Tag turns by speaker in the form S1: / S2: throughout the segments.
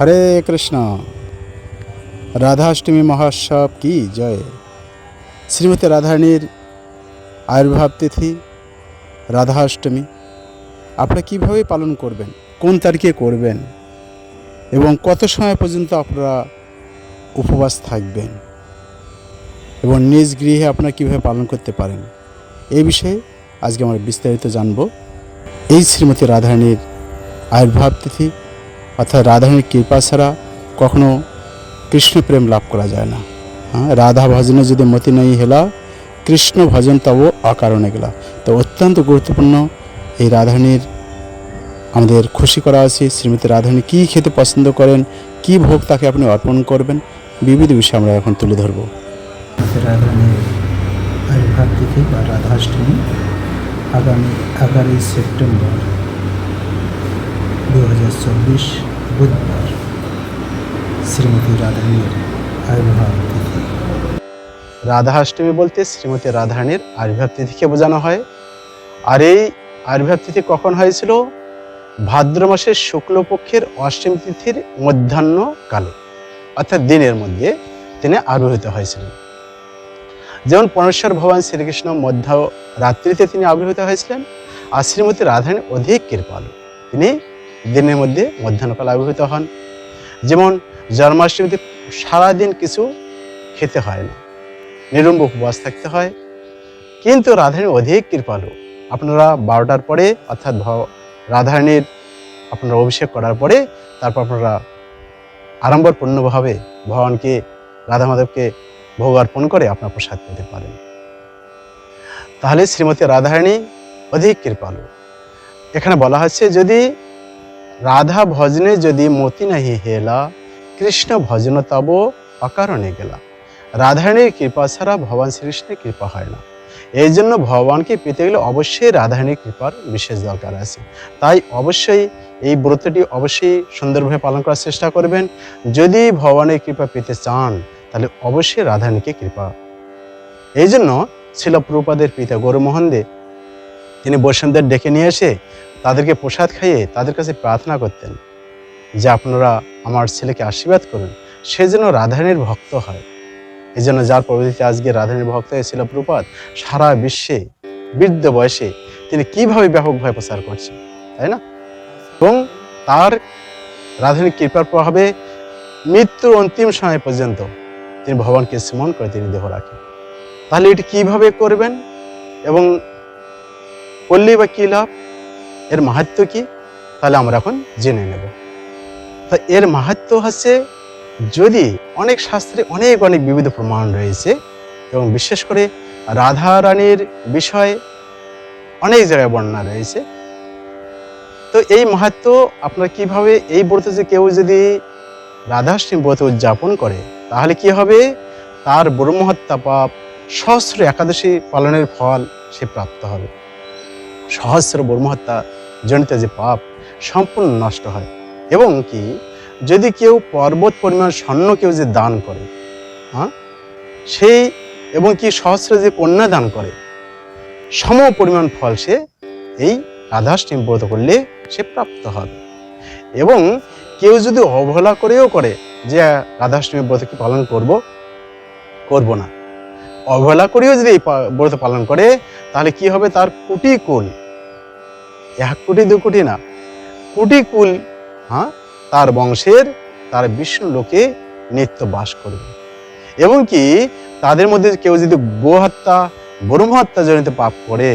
S1: হরে কৃষ্ণ। রাধাষ্টমী মহোৎসব কি জয়। শ্রীমতী রাধারানীর আবির্ভাব তিথি, রাধাষ্টমী। আপনারা কীভাবে পালন করবেন? কোন তারিখে করবেন? এবং কত সময় পর্যন্ত আপনারা উপবাস থাকবেন? এবং নিজ গৃহে আপনারা কীভাবে পালন করতে পারেন? এই বিষয়ে আজকে আমরা বিস্তারিত জানব। এই শ্রীমতী রাধারানীর আবির্ভাব তিথি অর্থাৎ রাধারানীর কৃপা ছাড়া কখনো কৃষ্ণ প্রেম লাভ করা যায় না। হ্যাঁ রাধা ভজনে যদি মতি নেই হেলা, কৃষ্ণ ভজন তব অকারণে গেলা। তো অত্যন্ত গুরুত্বপূর্ণ এই রাধারানীর আমাদের খুশি করা উচিত শ্রীমতী রাধারানী কী খেতে পছন্দ করেন, কী ভোগ তাকে আপনি অর্পণ করবেন, বিবিধ বিষয় আমরা এখন তুলে ধরবো।
S2: রাধারানীর আবির্ভাব তিথি বা রাধাষ্টমী আগামী এগারোই সেপ্টেম্বর দু হাজার চব্বিশ বুধবার শ্রীমতী রাধারানীর আবির্ভাব তিথি।
S1: রাধাষ্টমী বলতে শ্রীমতী রাধারানীর আবির্ভাব তিথিকে বোঝানো হয়। আর এই আবির্ভাব তিথি কখন হয়েছিল? ভাদ্র মাসের শুক্লপক্ষের অষ্টমী তিথির মধ্যাহ্ন কালে, অর্থাৎ দিনের মধ্যে তিনি আবির্ভূত হয়েছিলেন। যেমন পরমেশ্বর ভগবান শ্রীকৃষ্ণ মধ্য রাত্রিতে তিনি আবির্ভূত হয়েছিলেন, আর শ্রীমতী রাধারানী অধিক কৃপালু, তিনি দিনের মধ্যে মধ্যাহ্নকালে আবির্ভূত হন। যেমন জন্মাষ্টমীতে সারাদিন কিছু খেতে হয় না, নিরম্ব উপবাস থাকতে হয়। কিন্তু রাধারানী অধিক কৃপালু। আপনারা বারোটার পরে অর্থাৎ রাধারানীর আপনারা অভিষেক করার পরে তারপর আপনারা আড়ম্বরপূর্ণভাবে ভগবানকে, রাধা মাধবকে ভোগ অর্পণ করে আপনার প্রসাদ পেতে পারেন। তাহলে শ্রীমতী রাধারানী অধিক কৃপালু। এখানে বলা হচ্ছে, যদি রাধা ভজনে যদি মতি নাহি হেলা, কৃষ্ণ ভজন তব অকারণে গেলা। রাধারানীর কৃপা ছাড়া ভগবান শ্রীকৃষ্ণের কৃপা হয় না। এই জন্য ভগবানকে পেতে গেলে অবশ্যই রাধারানীর কৃপার বিশেষ দরকার আছে। তাই অবশ্যই এই ব্রতটি অবশ্যই সুন্দরভাবে পালন করার চেষ্টা করবেন। যদি ভগবানের কৃপা পেতে চান, তাহলে অবশ্যই রাধারানীকে কৃপা। এই জন্য ছিল প্রপাদের পিতা গৌরমোহন দে, তিনি বৈষ্ণবদের ডেকে নিয়ে এসে তাদেরকে প্রসাদ খাইয়ে তাদের কাছে প্রার্থনা করতেন যে আপনারা আমার ছেলেকে আশীর্বাদ করুন। সে যেন রাধারানীর ভক্ত হয়। এই জন্য যার প্রবৃত্তি আজকে রাধারানীর ভক্ত হয়েছিল প্রপাত সারা বিশ্বে বৃদ্ধ বয়সে তিনি কীভাবে ব্যাপকভাবে প্রচার করছেন, তাই না? এবং তার রাধারানীর কৃপার প্রভাবে মৃত্যুর অন্তিম সময় পর্যন্ত তিনি ভগবানকে স্মরণ করে তিনি দেহ রাখেন। তাহলে এটি কীভাবে করবেন এবং করলেই বা কী লাভ? এর মাহাত্ম কি? তাহলে আমরা এখন জেনে নেব। তা এর মাহাত্ম হচ্ছে, যদি অনেক শাস্ত্রে অনেক অনেক বিবিধ প্রমাণ রয়েছে এবং বিশেষ করে রাধা রানীর বিষয়ে অনেক জায়গায় বর্ণনা রয়েছে, তো এই মাহাত্ম আপনার কীভাবে এই ব্রত যে কেউ যদি রাধাষ্টমী ব্রত উদযাপন করে, তাহলে কি হবে? তার ব্রহ্মহত্যা পাপ, সহস্র একাদশী পালনের ফল সে প্রাপ্ত হবে। সহস্র ব্রহ্মহত্যা জনিত যে পাপ, সম্পূর্ণ নষ্ট হয়। এবং কি, যদি কেউ পর্বত পরিমাণ স্বর্ণ কেউ যে দান করে হ্যাঁ সেই এবং কি সহস্র যে কন্যা দান করে, সম পরিমাণ ফল সে এই রাধাষ্টমী ব্রত করলে সে প্রাপ্ত হবে। এবং কেউ যদি অবহেলা করেও করে যে রাধাষ্টমী ব্রত কি পালন করব করব না। অবহেলা করেও যদি এই ব্রত পালন করে, তাহলে কি হবে? তার কোটি কুল এক কোটি, দু কোটি না, কোটি কুল হ্যাঁ তার বংশের, তার বিষ্ণু লোকে নিত্য বাস করবে। এবং কি, তাদের মধ্যে কেউ যদি গোহত্যা, ব্রহ্মহত্যা জনিত পাপ করে,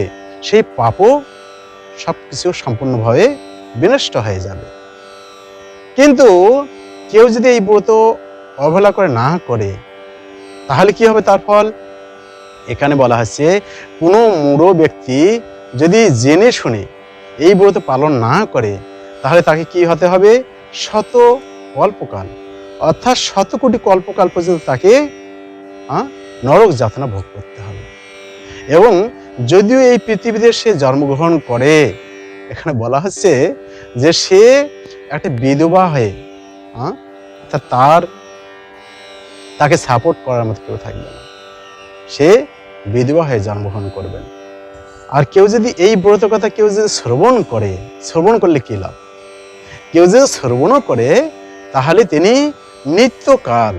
S1: সেই পাপও সব কিছু সম্পূর্ণভাবে বিনষ্ট হয়ে যাবে। কিন্তু কেউ যদি এই ব্রত অবহেলা করে না করে, তাহলে কি হবে তার ফল? এখানে বলা হচ্ছে, কোনো মূঢ় ব্যক্তি যদি জেনে শুনে এই ব্রত পালন না করে, তাহলে তাকে কি হতে হবে? শত কল্পকাল। অর্থাৎ শত কোটি কল্পকাল পর্যন্ত তাকে নরক যাতনা ভোগ করতে হবে। এবং যদিও এই পৃথিবীতে সে জন্মগ্রহণ করে, এখানে বলা হচ্ছে যে সে একটা বিধবা হয়ে তা তার, তাকে সাপোর্ট করার মতো কেউ থাকবে না। সে বিধবা হয়ে জন্মগ্রহণ করবেন আর কেউ যদি এই ব্রত কথা কেউ যদি শ্রবণ করে, শ্রবণ করলে কি লাভ? কেউ যদি শ্রবণও করে, তাহলে তিনি নিত্যকাল,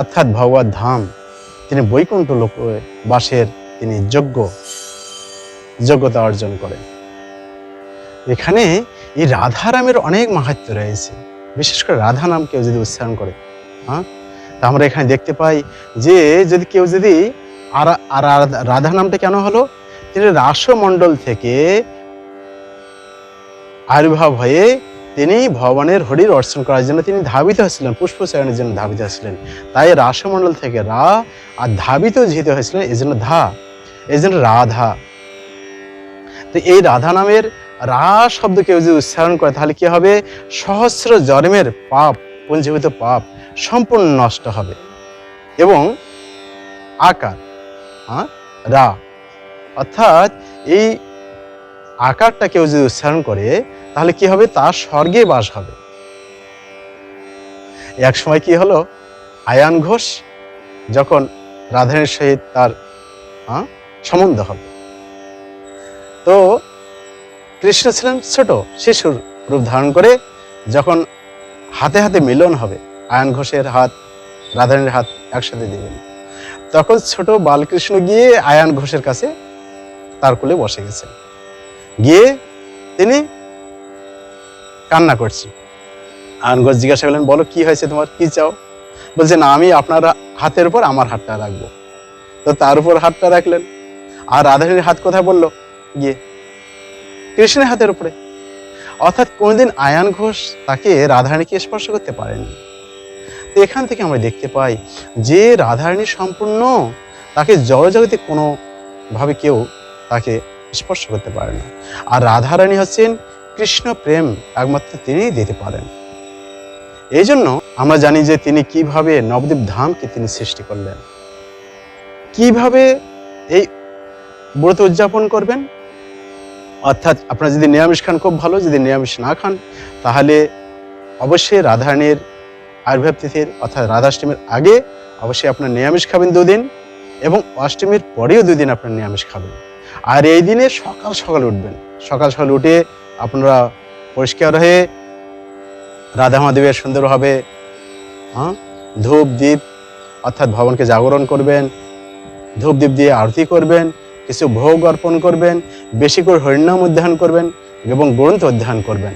S1: অর্থাৎ ভগবত ধাম, তিনি বৈকুণ্ঠ লোক বাসের তিনি যোগ্য, যোগ্যতা অর্জন করেন। এখানে এই রাধারামের অনেক মাহাত্ম রয়েছে। বিশেষ করে রাধা নাম কেউ যদি উচ্চারণ করে হ্যাঁ? তা আমরা এখানে দেখতে পাই যে যদি কেউ যদি আর রাধা নামটা কেন হলো? তিনি রাসমণ্ডল থেকে আবির্ভাব হয়ে তিনি ভগবানের হরির অর্চন করার জন্য তিনি ধাবিত হয়েছিলেন পুষ্পচয়নের জন্য ধাবিত হয়েছিলেন। তাই রাসমণ্ডল থেকে রা আর ধাবিত যেহেতু হয়েছিলেন এই জন্য ধা, এই জন্য রাধা। তো এই রাধা নামের রা শব্দ কেউ যদি উচ্চারণ করে, তাহলে কি হবে? সহস্র জন্মের পাপ, পঞ্জীভূত পাপ সম্পূর্ণ নষ্ট হবে। এবং আকার হ্যাঁ রা। অর্থাৎ এই আকারটা কেউ যদি উচ্চারণ করে, তাহলে কি হবে? তার স্বর্গে বাস হবে। এক সময় কি হলো? আয়ান ঘোষ যখন রাধানের সহিত তার সম্বন্ধ হবে। তো কৃষ্ণ ছিলেন ছোট শিশুর রূপ ধারণ করে যখন হাতে হাতে মিলন হবে, আয়ন ঘোষের হাত, রাধারানীর হাত একসাথে দিবেন তখন ছোট বালকৃষ্ণ গিয়ে আয়ান ঘোষের কাছে তার কোলে বসে গেছেন গিয়ে তিনি কান্না করছি। আয়ন ঘোষ জিজ্ঞাসা করলেন, বলো, কি হয়েছে তোমার? কি চাও? বলছে, না, আমি আপনার হাতের উপর আমার হাতটা রাখব। তো তার উপর হাতটা রাখলেন। আর রাধারানীর হাত কোথায় বলল গিয়ে কৃষ্ণের হাতের উপরে। অর্থাৎ কোনোদিন আয়ান ঘোষ তাকে রাধারানীকে স্পর্শ করতে পারেননি। তো এখান থেকে আমরা দেখতে পাই যে রাধারানী সম্পূর্ণ তাকে জড়জগতে কোনোভাবে কেউ তাকে স্পর্শ করতে পারে না। আর রাধারানী হচ্ছেন কৃষ্ণ প্রেম, একমাত্র তিনিই দিতে পারেন। এই জন্য আমরা জানি যে তিনি কীভাবে নবদ্বীপ ধামকে তিনি সৃষ্টি করলেন। কীভাবে এই ব্রত উদযাপন করবেন? অর্থাৎ আপনারা যদি নিরামিষ খান, খুব ভালো। যদি নিরামিষ না খান, তাহলে অবশ্যই রাধারানীর আবির্ভাব তিথির, অর্থাৎ রাধাষ্টমীর আগে অবশ্যই আপনার নিরামিষ খাবেন দুদিন এবং অষ্টমীর পরেও দুদিন আপনার নিরামিষ খাবেন। আর এই দিনে সকাল সকাল উঠবেন। সকাল সকাল উঠে আপনারা পরিষ্কার হয়ে রাধা মাধবের সুন্দরভাবে হ্যাঁ ধূপ দ্বীপ অর্থাৎ ভবনকে জাগরণ করবেন, ধূপ দ্বীপ দিয়ে আরতি করবেন, কিছু ভোগ অর্পণ করবেন, বেশি করে হরিনাম অধ্যয়ন করবেন এবং গ্রন্থ অধ্যয়ন করবেন।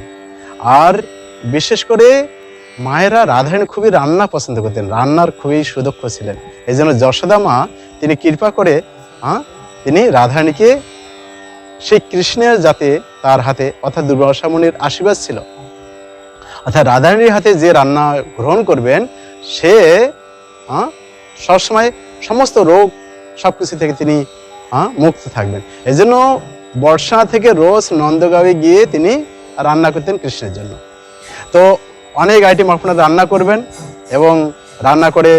S1: আর বিশেষ করে মায়েরা রাধারানী খুবই রান্না পছন্দ করতেন, রান্নার খুবই সুদক্ষ ছিলেন। এই জন্য যশোদা মা, তিনি কৃপা করে হ্যাঁ তিনি রাধারানীকে সেই কৃষ্ণের যাতে তার হাতে, অর্থাৎ দুর্বাসামণির আশীর্বাদ ছিল। অর্থাৎ রাধারানীর হাতে যে রান্না গ্রহণ করবেন, সে সবসময় সমস্ত রোগ সব কিছু থেকে তিনি মুক্ত থাকবেন। এই জন্য বর্ষা থেকে রোজ নন্দগাঁওয়ে গিয়ে তিনি রান্না করতেন কৃষ্ণের জন্য। তো অনেক আইটেম আপনারা রান্না করবেন এবং রান্না করে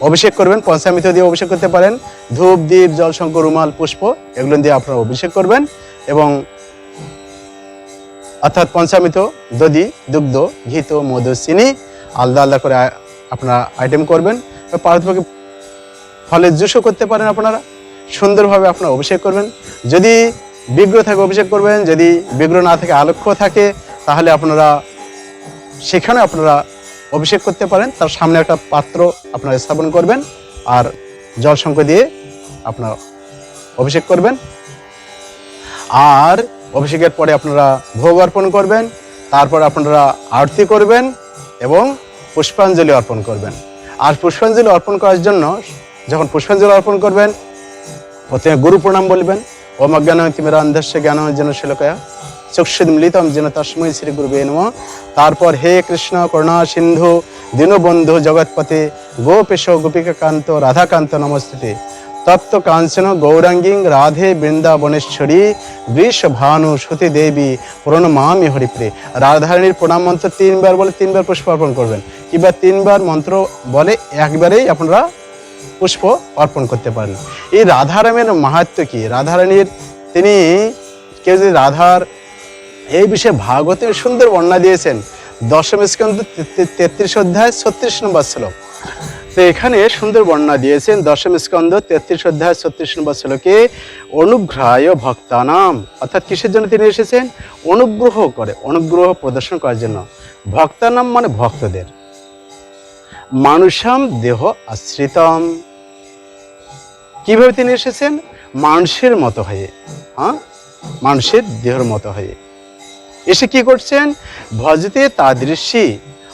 S1: অভিষেক করবেন, পঞ্চামৃত দিয়ে অভিষেক করতে পারেন, ধূপ দ্বীপ জলশঙ্কর রুমাল, পুষ্প, এগুলো দিয়ে আপনারা অভিষেক করবেন এবং অর্থাৎ পঞ্চামৃত, দধি, দুগ্ধ, ঘিত, মধু, চিনি, আলাদা আলাদা করে আপনারা আইটেম করবেন। পারতপক্ষে ফলের জুসও করতে পারেন আপনারা। সুন্দরভাবে আপনারা অভিষেক করবেন। যদি বিগ্রহ থাকে অভিষেক করবেন, যদি বিগ্রহ না থাকে আলক্ষ্য থাকে, তাহলে আপনারা সেখানে আপনারা অভিষেক করতে পারেন, তার সামনে একটা পাত্র আপনারা স্থাপন করবেন আর জল শঙ্খ দিয়ে আপনারা অভিষেক করবেন। আর অভিষেকের পরে আপনারা ভোগ অর্পণ করবেন, তারপর আপনারা আরতি করবেন এবং পুষ্পাঞ্জলি অর্পণ করবেন। আর পুষ্পাঞ্জলি অর্পণ করার জন্য যখন পুষ্পাঞ্জলি অর্পণ করবেন প্রথমে গুরু প্রণাম বলবেন। ওম অজ্ঞান তিমেরা অন্ধস্য জ্ঞান যেন শিলকয়া চক্ষুদ মিলিতম যেন তস্মৈ শ্রী গুরুবে নম। তারপর হে কৃষ্ণ, করুণা, সিন্ধু, দীনবন্ধু, জগৎপতে, গোপেশ গোপিকা কান্ত রাধাকান্ত নমস্তে তপ্ত কাঞ্চন, গৌরাঙ্গিং, রাধে বৃন্দাবনেশ্বরী বৃষ ভানু সতী দেবী, প্রণমামি হরিপ্রে রাধারানীর প্রণাম মন্ত্র তিনবার বলে তিনবার পুষ্প অর্পণ করবেন। কিংবা তিনবার মন্ত্র বলে একবারেই আপনারা পুষ্প অর্পণ করতে পারেন। এই রাধারামের মাহাত্ম কি? রাধারানীর তিনি কেউ যদি রাধার এই বিষয়ে ভাগবতের সুন্দর বর্ণনা দিয়েছেন। দশম স্কন্ধ তেত্রিশ অধ্যায় ছত্রিশ নম্বর শ্লোক। তো এখানে সুন্দর বর্ণনা দিয়েছেন দশম স্কন্ধ তেত্রিশ অধ্যায় ছত্রিশ নম্বর শ্লোকে, অনুগ্রহায় ভক্তানাম। অর্থাৎ কিসের জন্য তিনি এসেছেন? অনুগ্রহ করে, অনুগ্রহ প্রদর্শন করার জন্য। ভক্তানাম মানে ভক্তদের। মানুষাম দেহ আশ্রিতম। কীভাবে তিনি এসেছেন? মানুষের মতো হয়ে। হ্যাঁ মানুষের দেহের মতো হয়ে। এসে কি করছেন? ভজতে তাদৃশি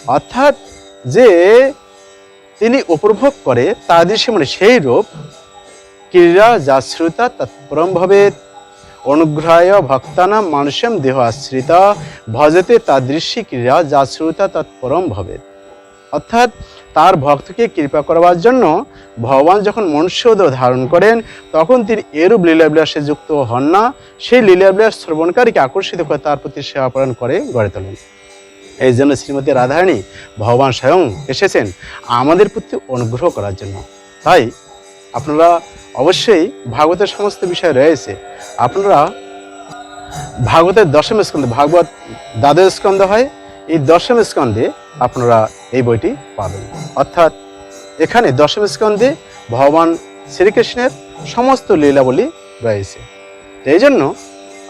S1: অর্থাৎ যে তিনি উপভোগ করে তাদৃশি মানে সেই রূপ। ক্রীড়া যাশ্রিতা তৎপরম ভাবে অনুগ্রহায় ভক্তানাম মানুষম দেহ আশ্রিতা। ভজতে তাদৃশ্যি ক্রীড়া যাশ্রিতা তৎপরম ভবেত অর্থাৎ তার ভক্তকে কৃপা করবার জন্য ভগবান যখন মনুষ্য দেহ ধারণ করেন, তখন তিনি এরূপ লীলাবিলাসে যুক্ত হন না। সেই লীলাবিলাস শ্রবণকারীকে আকর্ষিত করে তার প্রতি সেবা প্রদান করে গড়ে তোলেন। এই জন্য শ্রীমতী রাধারানী ভগবান স্বয়ং এসেছেন আমাদের প্রতি অনুগ্রহ করার জন্য। তাই আপনারা অবশ্যই ভাগবতের সমস্ত বিষয় রয়েছে। আপনারা ভাগবতের দশম স্কন্ধে, ভাগবত দ্বাদশ স্কন্ধ হয়, এই দশম স্কন্ধে আপনারা এই বইটি পাবেন। অর্থাৎ এখানে দশম স্কন্ধে ভগবান শ্রীকৃষ্ণের সমস্ত লীলাবলী রয়েছে। এই জন্য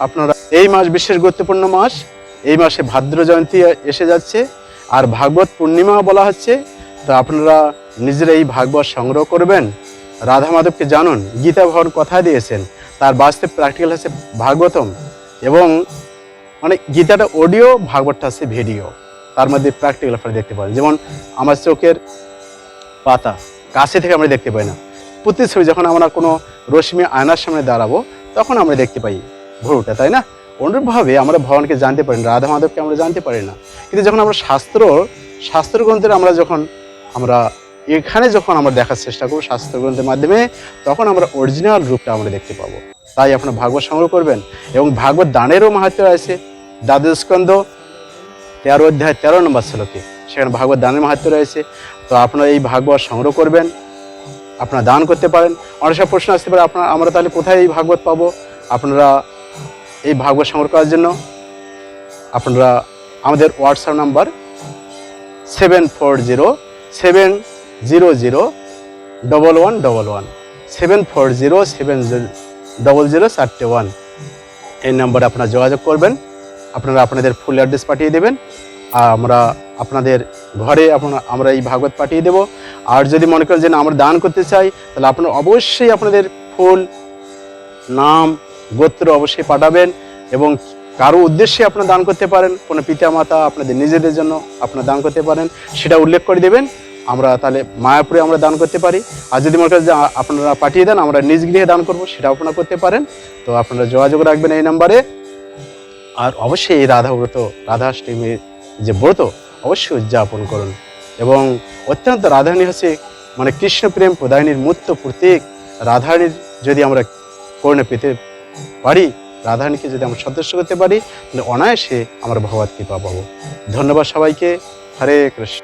S1: আপনারা এই মাস বিশেষ গুরুত্বপূর্ণ মাস, এই মাসে ভাদ্র জয়ন্তী এসে যাচ্ছে, আর ভাগবত পূর্ণিমা বলা হচ্ছে। তো আপনারা নিজেরা এই ভাগবত সংগ্রহ করবেন। রাধা মাধবকে জানুন, গীতা ভগবান কথা দিয়েছেন, তার বাস্তব প্র্যাকটিক্যাল হচ্ছে ভাগবতম এবং মানে গীতাটা অডিও ভাগবতটা আছে ভিডিও তার মধ্যে প্র্যাকটিক্যাল আপনারা দেখতে পারেন যেমন আমার চোখের পাতা, কাছে থেকে আমরা দেখতে পাই না। প্রতিচ্ছবি যখন আমরা কোনো রশ্মি আয়নার সামনে দাঁড়াবো, তখন আমরা দেখতে পাই ভুরুটা তাই না? অনুরূপভাবে আমরা ভগবানকে জানতে পারি না, রাধা মাধবকে আমরা জানতে পারি না। কিন্তু যখন আমরা শাস্ত্র শাস্ত্র গ্রন্থের আমরা যখন আমরা এখানে যখন আমরা দেখার চেষ্টা করব শাস্ত্র গ্রন্থের মাধ্যমে, তখন আমরা অরিজিনাল রূপটা আমরা দেখতে পাবো। তাই আপনারা ভাগবত সংগ্রহ করবেন এবং ভাগবত দানেরও মাহাত্ম আছে দ্বাদশ স্কন্ধ তেরো অধ্যায় তেরো নম্বর শ্লোকে। সেখানে ভাগবত দানের মাহাত্ম রয়েছে। তো আপনারা এই ভাগবত সংগ্রহ করবেন, আপনারা দান করতে পারেন। অনেক সব প্রশ্ন আসতে পারে, আপনারা, আমরা তাহলে কোথায় এই ভাগবত পাবো? আপনারা এই ভাগবত সংগ্রহ করার জন্য আপনারা আমাদের WhatsApp number seven four zero seven zero zero double one double one seven four zero seven double zero চারটে ওয়ান এই নাম্বারে আপনারা যোগাযোগ করবেন। আপনারা আপনাদের ফুল অ্যাড্রেস পাঠিয়ে দেবেন। আমরা আপনাদের ঘরে আপনার, আমরা এই ভাগবত পাঠিয়ে দেব। আর যদি মনে করেন যে না, আমরা দান করতে চাই, তাহলে আপনারা অবশ্যই আপনাদের ফুল, নাম, গোত্র অবশ্যই পাঠাবেন এবং কারও উদ্দেশ্যে আপনারা দান করতে পারেন, কোনো পিতা মাতা আপনাদের নিজেদের জন্য আপনারা দান করতে পারেন, সেটা উল্লেখ করে দেবেন। আমরা তাহলে মায়াপুরে আমরা দান করতে পারি। আর যদি মনে করেন যে আপনারা পাঠিয়ে দেন, আমরা নিজ গৃহে দান করব, সেটাও আপনারা করতে পারেন। তো আপনারা যোগাযোগ রাখবেন এই নাম্বারে। আর অবশ্যই এই রাধা ব্রত রাধাষ্টমীর যে ব্রত অবশ্যই উদযাপন করুন। এবং অত্যন্ত রাধারণী হচ্ছে মানে কৃষ্ণপ্রেম প্রদায়নীর মূর্ত প্রতীক রাধারণীর যদি আমরা করুণা পেতে পারি রাধারণীকে যদি আমরা সদস্য করতে পারি, তাহলে অনায়াসে আমরা ভগবত কৃপা পাবো। ধন্যবাদ সবাইকে। হরে কৃষ্ণ।